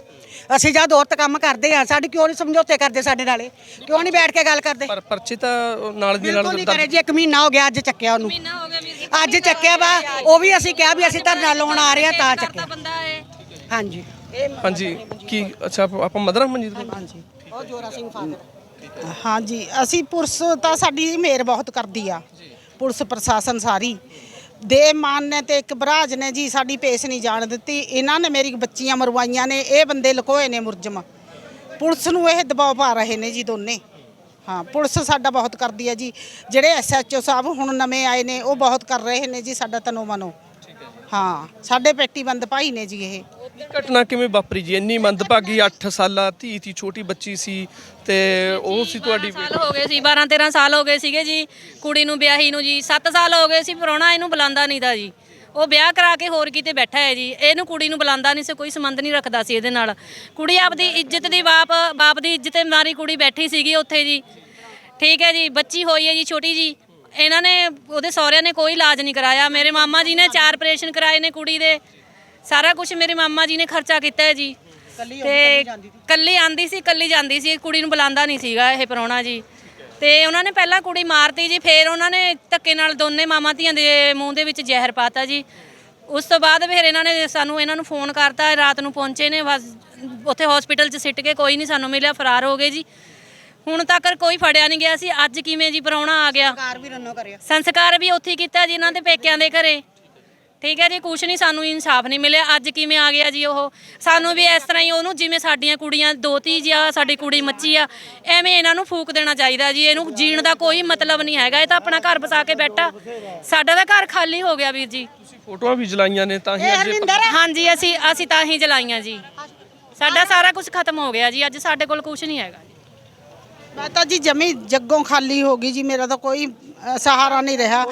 ਅਸੀਂ ਜਦ ਔਰਤ ਕੰਮ ਕਰਦੇ ਆ ਸਾਡੀ ਕਿਉਂ ਨਹੀਂ ਸਮਝੌਤੇ ਕਰਦੇ ਸਾਡੇ ਨਾਲੇ? ਕਿਉਂ ਨਹੀਂ ਬੈਠ ਕੇ ਗੱਲ ਕਰਦੇ? ਪਰ ਪਰਚੇ ਤਾਂ ਨਾਲ ਦੀ ਬਿਲਕੁਲ ਨਾਲ ਨਹੀਂ ਕਰੇ ਜੀ ਇੱਕ ਮਹੀਨਾ ਹੋ ਗਿਆ ਅੱਜ ਚੱਕਿਆ ਉਹਨੂੰ। ਮਹੀਨਾ ਹੋ ਗਿਆ ਵੀਰ ਜੀ। ਅੱਜ ਚੱਕਿਆ ਵਾ ਉਹ ਵੀ ਅਸੀਂ ਕਿਹਾ ਵੀ ਅਸੀਂ ਧਰਨਾ ਲਾਉਣ ਆ ਰਹੇ ਆ ਤਾਂ ਚੱਕਿਆ। ਬੰਦਾ ਹੈ ਹਾਂਜੀ। ਇਹ ਹਾਂਜੀ ਕੀ ਅੱਛਾ ਆਪਾਂ ਆਪਾਂ ਮਦਰਾ ਮਨਜੀਤ ਕੋਲ? ਹਾਂਜੀ। ਉਹ ਜੋਰਾ ਸਿੰਘ ਫਾਦਰ। ਹਾਂਜੀ ਅਸੀਂ ਪੁਲਿਸ ਤਾਂ ਸਾਡੀ ਮੇਰ ਬਹੁਤ ਕਰਦੀ ਆ। ਪੁਲਿਸ ਪ੍ਰਸ਼ਾਸਨ ਸਾਰੀ। ਦੇ ਮਾਨ ਨੇ ਤੇ ਇੱਕ ਬਰਾਜ ਨੇ ਜੀ ਸਾਡੀ ਪੇਸ਼ ਨਹੀਂ ਜਾਣ ਦਿੱਤੀ। ਇਹਨਾਂ ਨੇ ਮੇਰੀ ਬੱਚੀਆਂ ਮਰਵਾਈਆਂ ਨੇ ਇਹ ਬੰਦੇ ਲੁਕੋਏ ਨੇ ਮੁਰਜਮ। ਪੁਲਿਸ ਨੂੰ ਇਹ ਦਬਾਅ ਪਾ ਰਹੇ ਨੇ ਜੀ ਦੋਨੇ। ਹਾਂ ਪੁਲਿਸ ਸਾਡਾ ਬਹੁਤ ਕਰਦੀ ਹੈ ਜੀ। ਜਿਹੜੇ ਐਸਐਚਓ ਸਾਹਿਬ ਹੁਣ ਨਵੇਂ ਆਏ ਨੇ ਉਹ ਬਹੁਤ ਕਰ ਰਹੇ ਨੇ ਜੀ ਸਾਡਾ ਤਨੋ ਮਨੋ। ਹਾਂ ਸਾਡੇ ਪੇਟੀ ਬੰਦ ਭਾਈ ਨੇ ਜੀ ਇਹ। ਘਟਨਾ ਕਿਵੇਂ ਵਾਪਰੀ ਜੀ? ਇੰਨੀ ਮੰਦਭਾਗੀ 8 ਸਾਲਾ ਧੀ ਧੀ ਛੋਟੀ ਬੱਚੀ ਸੀ ਤੇ ਉਹ ਸੀ ਤੁਹਾਡੀ ਸਾਲ ਹੋ ਗਏ ਸੀ 12 13 ਸਾਲ ਹੋ ਗਏ ਸੀਗੇ ਜੀ। ਕੁੜੀ ਨੂੰ ਵਿਆਹੀ ਨੂੰ ਜੀ 7 ਸਾਲ ਹੋ ਗਏ ਸੀ ਪਰੋਣਾ ਇਹਨੂੰ ਬੁਲਾਉਂਦਾ ਨਹੀਂ ਦਾ ਜੀ। ਉਹ ਵਿਆਹ ਕਰਾ ਕੇ ਹੋਰ ਕਿਤੇ ਬੈਠਾ ਹੈ ਜੀ। ਇਹਨੂੰ ਕੁੜੀ ਨੂੰ ਬੁਲਾਉਂਦਾ ਨਹੀਂ ਸੀ ਕੋਈ ਸੰਬੰਧ ਨਹੀਂ ਰੱਖਦਾ ਸੀ ਇਹਦੇ ਨਾਲ। ਕੁੜੀ ਆਪਦੀ ਇੱਜ਼ਤ ਦੀ ਬਾਪ ਬਾਪ ਦੀ ਇੱਜ਼ਤ ਮਾਰੀ ਕੁੜੀ ਬੈਠੀ ਸੀਗੀ ਉੱਥੇ ਜੀ। ਠੀਕ ਹੈ ਜੀ ਬੱਚੀ ਹੋਈ ਹੈ ਜੀ ਛੋਟੀ ਜੀ। ਇਹਨਾਂ ਨੇ ਉਹਦੇ ਸਹੁਰਿਆਂ ਨੇ ਕੋਈ ਇਲਾਜ ਨਹੀਂ ਕਰਾਇਆ। ਮੇਰੇ ਮਾਮਾ ਜੀ ਨੇ ਚਾਰ ਆਪਰੇਸ਼ਨ ਕਰਾਏ ਨੇ ਕੁੜੀ ਦੇ। ਸਾਰਾ ਕੁਝ ਮੇਰੇ ਮਾਮਾ ਜੀ ਨੇ ਖਰਚਾ ਕੀਤਾ ਹੈ ਜੀ। ਤੇ ਕੱਲੀ ਆਂਦੀ ਸੀ ਕੱਲੀ ਜਾਂਦੀ ਸੀ। ਕੁੜੀ ਨੂੰ ਬੁਲਾਉਂਦਾ ਨਹੀਂ ਸੀਗਾ ਇਹ ਪਰੋਣਾ ਜੀ। ਤੇ ਉਹਨਾਂ ਨੇ ਪਹਿਲਾਂ ਕੁੜੀ ਮਾਰਤੀ ਜੀ ਫਿਰ ਉਹਨਾਂ ਨੇ ਧੱਕੇ ਨਾਲ ਦੋਨੇ ਮਾਮਾ ਧੀਆਂ ਦੇ ਮੂੰਹ ਦੇ ਵਿੱਚ ਜ਼ਹਿਰ ਪਾਤਾ ਜੀ। ਉਸ ਤੋਂ ਬਾਅਦ ਫਿਰ ਇਹਨਾਂ ਨੇ ਸਾਨੂੰ ਇਹਨਾਂ ਨੂੰ ਫੋਨ ਕਰਤਾ ਰਾਤ ਨੂੰ ਪਹੁੰਚੇ ਨੇ ਬਸ ਉੱਥੇ ਹਸਪੀਟਲ 'ਚ ਸਿੱਟ ਕੇ ਕੋਈ ਨਹੀਂ ਸਾਨੂੰ ਮਿਲਿਆ ਫਰਾਰ ਹੋ ਗਏ ਜੀ। ਹੁਣ ਤੱਕ ਕੋਈ ਫੜਿਆ ਨਹੀਂ ਗਿਆ ਸੀ। ਅੱਜ ਕਿਵੇਂ ਜੀ ਪਰੌਣਾ ਆ ਗਿਆ? ਕਾਰ ਵੀ ਰੰਨੋ ਕਰਿਆ। ਸੰਸਕਾਰ ਵੀ ਉੱਥੇ ਹੀ ਕੀਤਾ ਜੀ ਇਹਨਾਂ ਦੇ ਪੇਕਿਆਂ ਦੇ ਘਰੇ। ਠੀਕ ਹੈ ਜੀ ਕੁਛ ਨਹੀਂ ਸਾਨੂੰ ਇਨਸਾਫ ਨਹੀਂ ਮਿਲਿਆ। ਅੱਜ ਕਿਵੇਂ ਆ ਗਿਆ ਜੀ ਉਹ? ਸਾਨੂੰ ਵੀ ਇਸ ਤਰ੍ਹਾਂ ਹੀ ਉਹਨੂੰ ਜਿਵੇਂ ਸਾਡੀਆਂ ਕੁੜੀਆਂ ਦੋਤੀ ਜਾਂ ਸਾਡੀ ਕੁੜੀ ਮੱਚੀ ਆ ਐਵੇਂ ਇਹਨਾਂ ਨੂੰ ਫੂਕ ਦੇਣਾ ਚਾਹੀਦਾ ਜੀ। ਇਹਨੂੰ ਜੀਣ ਦਾ ਕੋਈ ਮਤਲਬ ਨਹੀਂ ਹੈਗਾ। ਇਹ ਤਾਂ ਆਪਣਾ ਘਰ ਬਸਾ ਕੇ ਬੈਠਾ। ਸਾਡਾ ਤਾਂ ਘਰ ਖਾਲੀ ਹੋ ਗਿਆ ਵੀਰ ਜੀ। ਤੁਸੀਂ ਫੋਟੋਆਂ ਵੀ ਜਲਾਈਆਂ ਨੇ ਤਾਂ ਹੀ ਅੱਜ ਹਾਂਜੀ ਅਸੀਂ ਅਸੀਂ ਤਾਂ ਹੀ ਜਲਾਈਆਂ ਜੀ। ਸਾਡਾ ਸਾਰਾ ਕੁਝ ਖਤਮ ਹੋ ਗਿਆ ਜੀ। ਅੱਜ ਸਾਡੇ ਕੋਲ ਕੁਝ ਨਹੀਂ ਹੈਗਾ। ਮੈਂ ਤਾਂ ਜੀ ਜਮੀ ਜੱਗੋਂ ਖਾਲੀ ਹੋ ਗਈ ਜੀ ਮੇਰਾ ਤਾਂ ਕੋਈ ਅ, ਸਹਾਰਾ ਨਹੀਂ ਰਿਹਾ।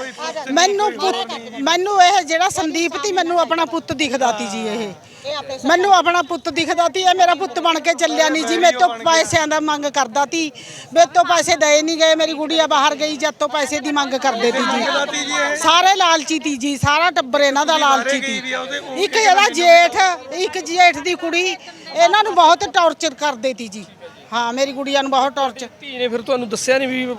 ਮੈਨੂੰ ਪੁੱਤ- ਮੈਨੂੰ ਇਹ ਜਿਹੜਾ ਸੰਦੀਪ ਤੀ ਮੈਨੂੰ ਆਪਣਾ ਪੁੱਤ ਦਿਖਦਾ ਤੀ ਜੀ ਇਹ। ਮੈਨੂੰ ਆਪਣਾ ਪੁੱਤ ਦਿਖਦਾ ਤੀ ਇਹ ਮੇਰਾ ਪੁੱਤ ਬਣ ਕੇ ਚੱਲਿਆ ਨਹੀਂ ਜੀ। ਮੇਰੇ ਤੋਂ ਪੈਸਿਆਂ ਦਾ ਮੰਗ ਕਰਦਾ ਤੀ। ਮੇਰੇ ਤੋਂ ਪੈਸੇ ਦਏ ਨਹੀਂ ਗਏ ਮੇਰੀ ਗੁੜੀਆ ਬਾਹਰ ਗਈ ਜਦ ਤੋਂ ਪੈਸੇ ਦੀ ਮੰਗ ਕਰਦੇ ਤੀ ਜੀ। ਸਾਰੇ ਲਾਲਚੀ ਤੀ ਜੀ ਸਾਰਾ ਟੱਬਰ ਇਹਨਾਂ ਦਾ ਲਾਲਚੀ ਤੀ। ਇੱਕ ਇਹਦਾ ਜੇਠ ਇੱਕ ਜੇਠ ਦੀ ਕੁੜੀ ਇਹਨਾਂ ਨੂੰ ਬਹੁਤ ਟੌਰਚਰ ਕਰਦੇ ਤੀ ਜੀ। ਹਾਂ ਮੇਰੀ ਗੁੜੀਆ ਨੂੰ ਬਹੁਤ ਟੌਰਚਰ ਧੀ ਨੇ ਫਿਰ ਤੁਹਾਨੂੰ ਦੱਸਿਆ ਨਹੀਂ ਵੀ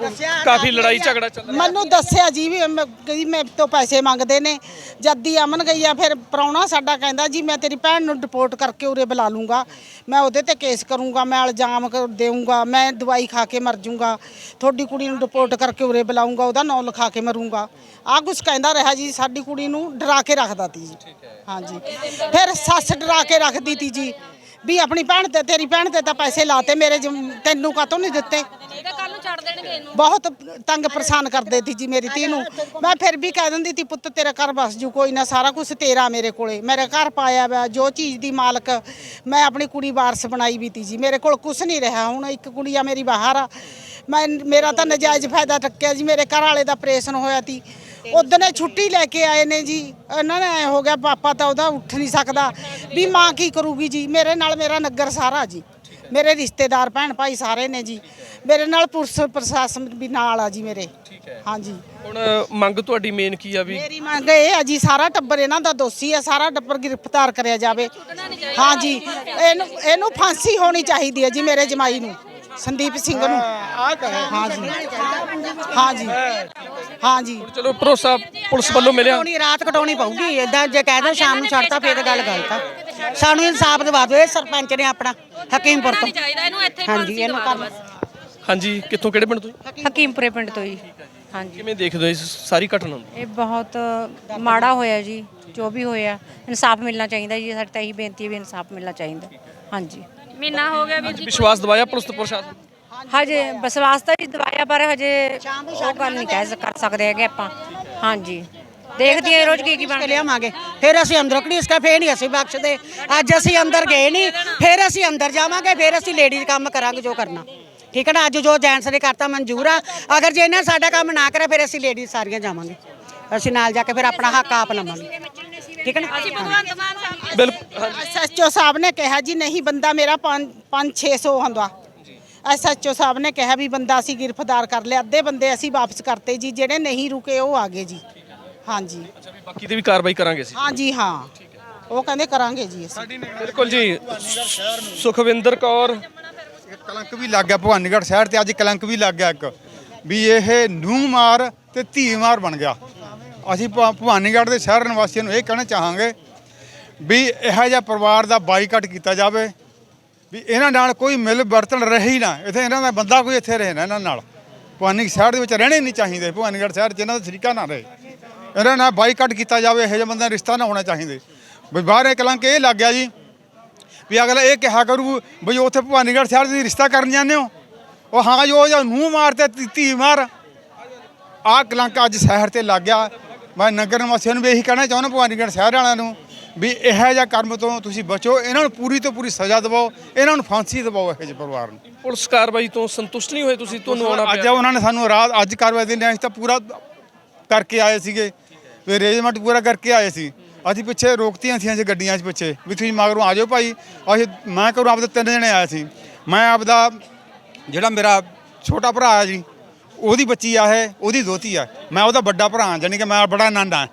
ਕਾਫੀ ਲੜਾਈ ਝਗੜਾ ਚੱਲ ਰਿਹਾ ਮੈਨੂੰ ਦੱਸਿਆ ਜੀ ਵੀ ਮੈਂ ਕਹੀ ਮੈਂ ਤੋਂ ਪੈਸੇ ਮੰਗਦੇ ਨੇ। ਜਦ ਦੀ ਅਮਨ ਗਈ ਆ ਫਿਰ ਪ੍ਰਾਹੁਣਾ ਸਾਡਾ ਕਹਿੰਦਾ ਜੀ ਮੈਂ ਤੇਰੀ ਭੈਣ ਨੂੰ ਡਿਪੋਰਟ ਕਰਕੇ ਉਰੇ ਬੁਲਾ ਲੂੰਗਾ। ਮੈਂ ਉਹਦੇ ਤੇ ਕੇਸ ਕਰੂੰਗਾ ਮੈਂ ਇਲਜ਼ਾਮ ਕਰ- ਦੇਊਂਗਾ ਮੈਂ ਦਵਾਈ ਖਾ ਕੇ ਮਰ ਜਾਊਂਗਾ ਤੁਹਾਡੀ ਕੁੜੀ ਨੂੰ ਡਿਪੋਰਟ ਕਰਕੇ ਉਰੇ ਬੁਲਾਊਂਗਾ ਉਹਦਾ ਨਾਂ ਲਿਖਾ ਕੇ ਮਰੂੰਗਾ। ਆ ਕੁਛ ਕਹਿੰਦਾ ਰਿਹਾ ਜੀ ਸਾਡੀ ਕੁੜੀ ਨੂੰ ਡਰਾ ਕੇ ਰੱਖਦਾ ਤੀ ਜੀ। ਹਾਂਜੀ। ਫਿਰ ਸੱਸ ਡਰਾ ਕੇ ਰੱਖਦੀ ਤੀ ਜੀ। ਵੀ ਆਪਣੀ ਭੈਣ ਤੇ ਤੇਰੀ ਭੈਣ ਤੇ ਤਾਂ ਪੈਸੇ ਲਾਤੇ ਮੇਰੇ ਜਿਮ- ਤੈਨੂੰ ਕਾਤੋਂ ਨਹੀਂ ਦਿੱਤੇ? ਇਹਦਾ ਕੱਲ ਨੂੰ ਛੱਡ ਦੇਣਗੇ ਇਹਨੂੰ। ਬਹੁਤ ਤੰਗ ਪਰੇਸ਼ਾਨ ਕਰਦੇ ਸੀ ਜੀ ਮੇਰੀ ਧੀ ਨੂੰ। ਮੈਂ ਫਿਰ ਵੀ ਕਹਿ ਦਿੰਦੀ ਸੀ ਪੁੱਤ ਤੇਰਾ ਘਰ ਬਸ ਜੂ ਕੋਈ ਨਾ ਸਾਰਾ ਕੁਝ ਤੇਰਾ ਮੇਰੇ ਕੋਲੇ। ਮੇਰੇ ਘਰ ਪਾਇਆ ਵਾ ਜੋ ਚੀਜ਼ ਦੀ ਮਾਲਕ ਮੈਂ ਆਪਣੀ ਕੁੜੀ ਵਾਰਸ ਬਣਾਈ ਵੀ ਤੀ ਜੀ। ਮੇਰੇ ਕੋਲ ਕੁਝ ਨਹੀਂ ਰਿਹਾ ਹੁਣ ਇੱਕ ਕੁੜੀ ਆ ਮੇਰੀ ਬਾਹਰ ਆ। ਮੈਂ ਮੇਰਾ ਤਾਂ ਨਜਾਇਜ਼ ਫਾਇਦਾ ਟੱਕਿਆ ਜੀ ਮੇਰੇ ਘਰ ਵਾਲੇ ਦਾ ਆਪਰੇਸ਼ਨ ਹੋਇਆ ਤੀ ਉਦੋਂ ਨੇ ਛੁੱਟੀ ਲੈ ਕੇ ਆਏ ਨੇ ਜੀ। ਇਹਨਾਂ ਨੇ ਐ ਹੋ ਗਿਆ ਪਾਪਾ ਤਾਂ ਉਹਦਾ ਉੱਠ ਨਹੀਂ ਸਕਦਾ। ਵੀ ਮਾਂ ਕੀ ਕਰੂਗੀ ਜੀ? ਮੇਰੇ ਨਾਲ ਮੇਰਾ ਨਗਰ ਸਾਰਾ ਜੀ। ਮੇਰੇ ਰਿਸ਼ਤੇਦਾਰ ਭੈਣ ਭਾਈ ਸਾਰੇ ਨੇ ਜੀ। ਮੇਰੇ ਨਾਲ ਪੁਲਿਸ ਪ੍ਰਸ਼ਾਸਨ ਵੀ ਨਾਲ ਆ ਜੀ ਮੇਰੇ। ਹਾਂਜੀ। ਹੁਣ ਮੰਗ ਤੁਹਾਡੀ ਮੇਨ ਕੀ ਆ ਵੀ? ਮੇਰੀ ਮੰਗ ਇਹ ਆ ਜੀ ਸਾਰਾ ਟੱਬਰ ਇਹਨਾਂ ਦਾ ਦੋਸ਼ੀ ਆ ਸਾਰਾ ਟੱਬਰ ਗ੍ਰਿਫਤਾਰ ਕਰਿਆ ਜਾਵੇ। ਹਾਂਜੀ। ਇਹਨੂੰ ਇਹਨੂੰ ਫਾਂਸੀ ਹੋਣੀ ਚਾਹੀਦੀ ਹੈ ਜੀ ਮੇਰੇ ਜਮਾਈ ਨੂੰ। ਸੰਦੀਪ ਸਿੰਘ ਨੂੰ। ਹਾਂਜੀ ਹਾਂਜੀ ਹਾਂਜੀ ਚਲੋ ਭਰੋਸਾ ਪੁਲਿਸ ਵੱਲੋਂ ਮਿਲਿਆ। ਕਟਾਉਣੀ ਰਾਤ ਕਟਾਉਣੀ ਪਊਗੀ। ਇਦਾਂ ਜੇ ਕਹਿ ਦੋ ਸ਼ਾਮ ਨੂੰ ਛੱਡਤਾ ਫੇਰ ਤਾਂ ਗੱਲ ਗਲਤ ਆ। ਸਾਨੂੰ ਇਨਸਾਫ ਦਿਵਾ ਦਿਓ। ਇਹ ਸਰਪੰਚ ਨੇ ਆਪਣਾ ਹਕੀਮਪੁਰ ਤੋਂ। ਚਾਹੀਦਾ ਇਹਨੂੰ ਇੱਥੇ ਹਾਂਜੀ ਫਾਂਸੀ ਇਹਨੂੰ ਕਰ ਹਾਂਜੀ ਕਿੱਥੋਂ ਕਿਹੜੇ ਪਿੰਡ ਤੋਂ ਜੀ? ਹਕੀਮਪੁਰੇ ਪਿੰਡ ਤੋਂ ਜੀ। ਹਾਂਜੀ। ਕਿਵੇਂ ਦੇਖਦੇ ਹੋ ਇਸ ਸਾਰੀ ਘਟਨਾ ਨੂੰ? ਇਹ ਬਹੁਤ ਮਾੜਾ ਹੋਇਆ ਜੀ। ਜੋ ਵੀ ਹੋਇਆ ਇਨਸਾਫ ਮਿਲਣਾ ਚਾਹੀਦਾ ਜੀ। ਸਾਡੀ ਤਾਂ ਇਹੀ ਬੇਨਤੀ ਹੈ ਵੀ ਇਨਸਾਫ ਮਿਲਣਾ ਚਾਹੀਦਾ। ਹਾਂਜੀ। ਮਹੀਨਾ ਹੋ ਗਿਆ ਵੀਰ ਜੀ ਵਿਸ਼ਵਾਸ ਦਿਵਾਇਆ ਪੁਲਿਸ ਤੇ ਪ੍ਰਸ਼ਾਸਨ ਹਜੇ ਵਿਸ਼ਵਾਸ ਤਾਂ ਜੀ ਦਵਾਇਆ ਪਰ ਹਜੇ ਉਹ ਗੱਲ ਨਹੀਂ ਕਹਿ ਸਕ- ਕਰ ਸਕਦੇ ਹੈਗੇ ਆਪਾਂ। ਹਾਂਜੀ। ਦੇਖਦੀ ਹਾਂ ਰੋਜ਼ ਕੀ ਕੀ ਕੇ ਬਣਦਾ। ਲਿਆਵਾਂਗੇ। ਫਿਰ ਅਸੀਂ ਅੰਦਰ ਘੜੀਸ ਕੇ ਫੇਰ ਨਹੀਂ ਅਸੀਂ ਬਖਸ਼ਦੇ। ਅੱਜ ਅਸੀਂ ਅੰਦਰ ਗਏ ਨਹੀਂ ਫਿਰ ਅਸੀਂ ਅੰਦਰ ਜਾਵਾਂਗੇ ਫਿਰ ਅਸੀਂ ਲੇਡੀਜ਼ ਕੰਮ ਕਰਾਂਗੇ ਜੋ ਕਰਨਾ। ਠੀਕ ਹੈ ਨਾ? ਅੱਜ ਜੋ ਜੈਂਟਸ ਨੇ ਕਰਤਾ ਮਨਜ਼ੂਰ ਆ। ਅਗਰ ਜੇ ਇਹਨਾਂ ਸਾਡਾ ਕੰਮ ਨਾ ਕਰੇ ਫਿਰ ਅਸੀਂ ਲੇਡੀਜ਼ ਸਾਰੀਆਂ ਜਾਵਾਂਗੇ। ਅਸੀਂ ਨਾਲ ਜਾ ਕੇ ਫਿਰ ਆਪਣਾ ਹੱਕ ਆਪ ਲਵਾਂਗੇ। ਠੀਕ ਹੈ ਨਾ? ਭਗਵੰਤ ਮਾਨ ਸਾਹਿਬ ਬਿਲਕੁਲ ਹਾਂਜੀ। ਐਸਐਚਓ ਸਾਹਿਬ ਨੇ ਕਿਹਾ ਜੀ ਨਹੀਂ ਬੰਦਾ ਮੇਰਾ 5 600 ਹੁੰਦਾ। ਐਸਐਚਓ ਸਾਹਿਬ ਨੇ ਕਿਹਾ ਵੀ ਬੰਦਾ ਅਸੀਂ ਗ੍ਰਿਫਤਾਰ ਕਰ ਲਿਆ ਅੱਧੇ ਬੰਦੇ ਅਸੀਂ ਵਾਪਸ ਕਰਤੇ ਜੀ ਜਿਹੜੇ ਨਹੀਂ ਰੁਕੇ ਉਹ ਆ ਗਏ ਜੀ। ਹਾਂਜੀ। ਅੱਛਾ ਵੀ ਬਾਕੀ ਤੇ ਵੀ ਕਾਰਵਾਈ ਕਰਾਂਗੇ ਅਸੀਂ। ਹਾਂਜੀ ਹਾਂ। ਉਹ ਕਹਿੰਦੇ ਕਰਾਂਗੇ ਜੀ ਅਸੀਂ। ਬਿਲਕੁਲ ਜੀ। ਸੁਖਵਿੰਦਰ ਕੌਰ। ਇੱਕ ਕਲੰਕ ਵੀ ਲੱਗ ਗਿਆ ਭਵਾਨੀਗੜ੍ਹ ਸ਼ਹਿਰ ਤੇ ਅੱਜ ਕਲੰਕ ਵੀ ਲੱਗ ਗਿਆ ਇੱਕ। ਵੀ ਇਹ ਨੂੰਹ ਮਾਰ ਤੇ ਧੀ ਮਾਰ ਬਣ ਗਿਆ। ਅਸੀਂ ਭਵਾ- ਭਵਾਨੀਗੜ੍ਹ ਦੇ ਸ਼ਹਿਰ ਨਿਵਾਸੀਆਂ ਨੂੰ ਇਹ ਕਹਿਣਾ ਚਾਹਾਂਗੇ ਵੀ ਇਹੋ ਜਿਹਾ ਪਰਿਵਾਰ ਦਾ ਬਾਈਕਾਟ ਕੀਤਾ ਜਾਵੇ, ਵੀ ਇਹਨਾਂ ਨਾਲ ਕੋਈ ਮਿਲ ਵਰਤਣ ਰਹੇ ਹੀ ਨਾ। ਇੱਥੇ ਇਹਨਾਂ ਦਾ ਬੰਦਾ ਕੋਈ ਇੱਥੇ ਰਹੇ ਨਾ ਇਹਨਾਂ ਨਾਲ। ਭਵਾਨੀ ਸ਼ਹਿਰ ਦੇ ਵਿੱਚ ਰਹਿਣੇ ਨਹੀਂ ਚਾਹੀਦੇ, ਭਵਾਨੀਗੜ੍ਹ ਸ਼ਹਿਰ 'ਚ ਇਹਨਾਂ ਦਾ ਤਰੀਕਾ ਨਾ ਰਹੇ। ਇਹਨਾਂ ਨਾਲ ਬਾਈਕਾਟ ਕੀਤਾ ਜਾਵੇ, ਇਹੋ ਜਿਹੇ ਬੰਦੇ ਰਿਸ਼ਤਾ ਨਾ ਹੋਣਾ ਚਾਹੀਦੇ। ਵੀ ਬਾਹਰ ਇਹ ਕਲੰਕ ਇਹ ਲੱਗ ਗਿਆ ਜੀ, ਵੀ ਅਗਲਾ ਇਹ ਕਿਹਾ ਕਰੂ ਬਈ ਉੱਥੇ ਭਵਾਨੀਗੜ੍ਹ ਸ਼ਹਿਰ ਦੀ ਰਿਸ਼ਤਾ ਕਰਨ ਜਾਂਦੇ ਹੋ। ਉਹ ਹਾਂ ਜੋ ਜੋ ਮੂੰਹ ਮਾਰ ਤੇ ਧੀ- ਧੀ ਮਾਰ। ਆਹ ਕਲੰਕ ਅੱਜ ਸ਼ਹਿਰ ਤੇ ਲੱਗ ਗਿਆ। ਮੈਂ ਨਗਰ ਨਿਵਾਸੀਆਂ ਨੂੰ ਵੀ ਇਹੀ ਕਹਿਣਾ ਚਾਹੁੰਦਾ, ਭਵਾਨੀਗੜ੍ਹ ਸ਼ਹਿਰ ਵਾਲਿਆਂ ਨੂੰ ਵੀ ਇਹੋ ਜਿਹਾ ਕਰਮ ਤੋਂ ਤੁਸੀਂ ਬਚੋ ਇਹਨਾਂ ਨੂੰ ਪੂਰੀ ਤੋਂ ਪੂਰੀ ਸਜ਼ਾ ਦਿਵਾਓ ਇਹਨਾਂ ਨੂੰ ਫਾਂਸੀ ਦਿਵਾਓ ਇਹੋ ਜਿਹੇ ਪਰਿਵਾਰ ਨੂੰ। ਪੁਲਿਸ ਕਾਰਵਾਈ ਤੋਂ ਸੰਤੁਸ਼ਟ ਨਹੀਂ ਹੋਏ ਤੁਸੀਂ ਤੁਹਾਨੂੰ ਆਉਣਾ ਅੱਜ ਪਿਆ। ਉਹਨਾਂ ਨੇ ਸਾਨੂੰ ਰਾਤ ਅੱਜ ਕਾਰਵਾਈ ਦੇ ਨਿਆਂ ਤਾਂ ਪੂਰਾ ਕਰਕੇ ਆਏ ਸੀਗੇ। ਵੀ ਅਰੇਂਜਮੈਂਟ ਪੂਰਾ ਕਰਕੇ ਆਏ ਸੀ। ਅਸੀਂ ਪਿੱਛੇ ਰੋਕਤੀਆਂ ਸੀ ਅਸੀਂ ਗੱਡੀਆਂ 'ਚ ਪਿੱਛੇ ਵੀ ਤੁਸੀਂ ਮਗਰੋਂ ਆ ਜਾਓ ਭਾਈ। ਅਸੀਂ ਮੈਂ ਕਰੂੰ ਆਪਦੇ ਤਿੰਨ ਜਣੇ ਆਏ ਸੀ। ਮੈਂ ਆਪਦਾ ਜਿਹੜਾ ਮੇਰਾ ਛੋਟਾ ਭਰਾ ਹੈ ਜੀ ਉਹਦੀ ਬੱਚੀ ਆ ਇਹ ਉਹਦੀ ਦੋਤੀ ਆ। ਮੈਂ ਉਹਦਾ ਵੱਡਾ ਭਰਾ ਹਾਂ ਜਾਣੀ ਕਿ ਮੈਂ ਬੜਾ ਆਨੰਦ ਆ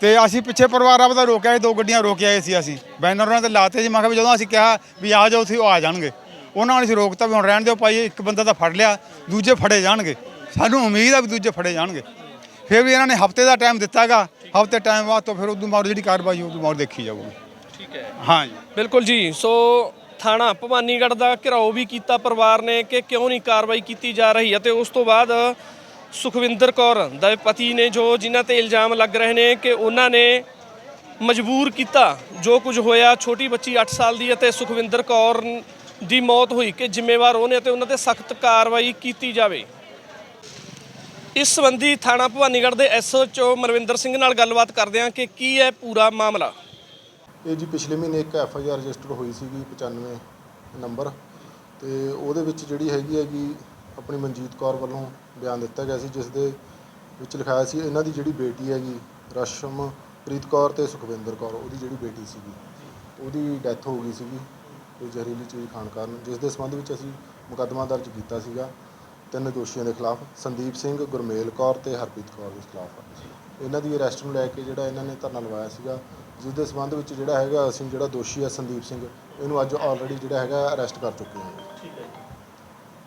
ਤੇ ਅਸੀਂ ਪਿੱਛੇ ਪਰਿਵਾਰ ਆਪਦਾ ਰੋਕਿਆ ਸੀ ਦੋ ਗੱਡੀਆਂ ਰੋਕ ਕੇ ਆਏ ਸੀ ਅਸੀਂ। ਬੈਨਰ ਉਹਨਾਂ ਤੇ ਲਾਤੇ ਸੀ ਮੈਂ ਕਿਹਾ ਵੀ ਜਦੋਂ ਅਸੀਂ ਕਿਹਾ ਵੀ ਆ ਜਾਓ ਤੁਸੀਂ ਉਹ ਆ ਜਾਣਗੇ। ਉਹਨਾਂ ਨੇ ਅਸੀਂ ਰੋਕਤਾ ਵੀ ਹੁਣ ਰਹਿਣ ਦਿਓ ਭਾਈ ਇੱਕ ਬੰਦਾ ਤਾਂ ਫੜ ਲਿਆ ਦੂਜੇ ਫੜੇ ਜਾਣਗੇ। ਸਾਨੂੰ ਉਮੀਦ ਆ ਵੀ ਦੂਜੇ ਫੜੇ ਜਾਣਗੇ। ਫਿਰ ਵੀ ਇਹਨਾਂ ਨੇ ਹਫ਼ਤੇ ਦਾ ਟਾਈਮ ਦਿੱਤਾਗਾ ਹਫ਼ਤੇ ਟਾਈਮ ਬਾਅਦ ਤੋਂ ਫਿਰ ਉਦੋਂ ਬਾਅਦ ਜਿਹੜੀ ਕਾਰਵਾਈ ਉਦੋਂ ਬਾਅਦ ਦੇਖੀ ਜਾਊਗੀ। ਠੀਕ ਹੈ। ਹਾਂ ਜੀ। ਬਿਲਕੁਲ ਜੀ ਸੋ ਥਾਣਾ ਭਵਾਨੀਗੜ੍ਹ ਦਾ ਘਿਰਾਓ ਵੀ ਕੀਤਾ ਪਰਿਵਾਰ ਨੇ ਕਿ ਕਿਉਂ ਨਹੀਂ ਕਾਰਵਾਈ ਕੀਤੀ ਜਾ ਰਹੀ ਅਤੇ ਉਸ ਤੋਂ ਬਾਅਦ ਸੁਖਵਿੰਦਰ ਕੌਰ ਦਾ ਪਤੀ ਨੇ ਜੋ ਜਿਨ੍ਹਾਂ ਤੇ ਇਲਜ਼ਾਮ ਲੱਗ ਰਹੇ ਨੇ ਕਿ ਉਹਨਾਂ ਨੇ ਮਜਬੂਰ ਕੀਤਾ, ਜੋ ਕੁਝ ਹੋਇਆ, ਛੋਟੀ ਬੱਚੀ 8 ਸਾਲ ਦੀ ਅਤੇ ਸੁਖਵਿੰਦਰ ਕੌਰ ਦੀ ਮੌਤ ਹੋਈ ਕਿ ਜ਼ਿੰਮੇਵਾਰ ਉਹਨੇ ਤੇ ਉਹਨਾਂ ਤੇ ਸਖਤ ਕਾਰਵਾਈ ਕੀਤੀ ਜਾਵੇ। ਇਸ ਸੰਬੰਧੀ ਥਾਣਾ ਭਵਾਨੀਗੜ੍ਹ ਦੇ ਐਸਓਚਓ ਮਰਵਿੰਦਰ ਸਿੰਘ ਨਾਲ ਗੱਲਬਾਤ ਕਰਦੇ ਹਾਂ ਕਿ ਕੀ ਹੈ ਪੂਰਾ ਮਾਮਲਾ? ਇਹ ਜੀ ਪਿਛਲੇ ਮਹੀਨੇ ਇੱਕ ਐਫ ਆਈ ਆਰ ਰਜਿਸਟਰ ਹੋਈ ਸੀਗੀ 95 ਨੰਬਰ ਤੇ ਉਹਦੇ ਵਿੱਚ ਜਿਹੜੀ ਹੈਗੀ ਹੈਗੀ ਆਪਣੀ ਮਨਜੀਤ ਕੌਰ ਵੱਲੋਂ ਬਿਆਨ ਦਿੱਤਾ ਗਿਆ ਸੀ ਜਿਸ ਦੇ ਵਿੱਚ ਲਿਖਾਇਆ ਸੀ, ਇਹਨਾਂ ਦੀ ਜਿਹੜੀ ਬੇਟੀ ਹੈਗੀ ਰਸ਼ਮ ਪ੍ਰੀਤ ਕੌਰ ਤੇ ਸੁਖਵਿੰਦਰ ਕੌਰ, ਉਹਦੀ ਜਿਹੜੀ ਬੇਟੀ ਸੀਗੀ, ਉਹਦੀ ਡੈਥ ਹੋ ਗਈ ਸੀਗੀ ਕੋਈ ਜ਼ਹਿਰੀਲੀ ਚੀਜ਼ ਖਾਣ ਕਾਰਨ, ਜਿਸ ਦੇ ਸੰਬੰਧ ਵਿੱਚ ਅਸੀਂ ਮੁਕੱਦਮਾ ਦਰਜ ਕੀਤਾ ਸੀਗਾ, ਤਿੰਨ ਦੋਸ਼ੀਆਂ ਦੇ ਖਿਲਾਫ, ਸੰਦੀਪ ਸਿੰਘ, ਗੁਰਮੇਲ ਕੌਰ ਤੇ ਹਰਪ੍ਰੀਤ ਕੌਰ ਦੇ ਖਿਲਾਫ। ਇਹਨਾਂ ਦੀ ਅਰੈਸਟ ਨੂੰ ਲੈ ਕੇ ਜਿਹੜਾ ਇਹਨਾਂ ਨੇ ਧਰਨਾ ਲਵਾਇਆ ਸੀਗਾ, ਜਿਸ ਦੇ ਸੰਬੰਧ ਵਿੱਚ ਜਿਹੜਾ ਹੈਗਾ, ਅਸੀਂ ਜਿਹੜਾ ਦੋਸ਼ੀ ਆ ਸੰਦੀਪ ਸਿੰਘ, ਇਹਨੂੰ ਅੱਜ ਆਲਰੇਡੀ ਜਿਹੜਾ ਹੈਗਾ, ਅਰੈਸਟ ਕਰ ਚੁੱਕੇ ਹਾਂ।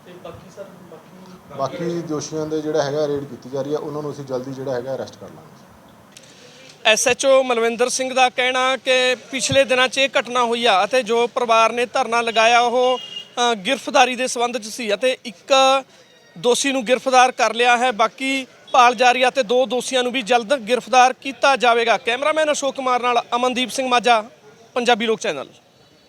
ਤੇ ਬਾਕੀ ਸਰ ਬਾਕੀ ਬਾਕੀ ਦੋਸ਼ੀਆਂ ਦੇ ਜਿਹੜਾ ਹੈਗਾ ਰੇਡ ਕੀਤੀ ਜਾ ਰਹੀ ਹੈ ਉਹਨਾਂ ਨੂੰ ਅਸੀਂ ਜਲਦੀ ਜਿਹੜਾ ਹੈਗਾ ਅਰੈਸਟ ਕਰ ਲਾਂਗੇ। ਐਸਐਚਓ ਮਲਵਿੰਦਰ ਸਿੰਘ ਦਾ ਕਹਿਣਾ ਕਿ ਪਿਛਲੇ ਦਿਨਾਂ 'ਚ ਇਹ ਘਟਨਾ ਹੋਈ ਆ ਅਤੇ ਜੋ ਪਰਿਵਾਰ ਨੇ ਧਰਨਾ ਲਗਾਇਆ ਉਹ ਗ੍ਰਿਫਤਾਰੀ ਦੇ ਸੰਬੰਧ 'ਚ ਸੀ ਅਤੇ ਇੱਕ ਦੋਸ਼ੀ ਨੂੰ ਗ੍ਰਿਫਤਾਰ ਕਰ ਲਿਆ ਹੈ। ਬਾਕੀ ਭਾਲ ਜਾਰੀ ਆ ਤੇ ਦੋ ਦੋਸ਼ੀਆਂ ਨੂੰ ਵੀ ਜਲਦ ਗ੍ਰਿਫਤਾਰ ਕੀਤਾ ਜਾਵੇਗਾ। ਕੈਮਰਾਮੈਨ ਅਸ਼ੋਕ ਕੁਮਾਰ ਨਾਲ ਅਮਨਦੀਪ ਸਿੰਘ ਮਾਝਾ ਪੰਜਾਬੀ ਲੋਕ ਚੈਨਲ।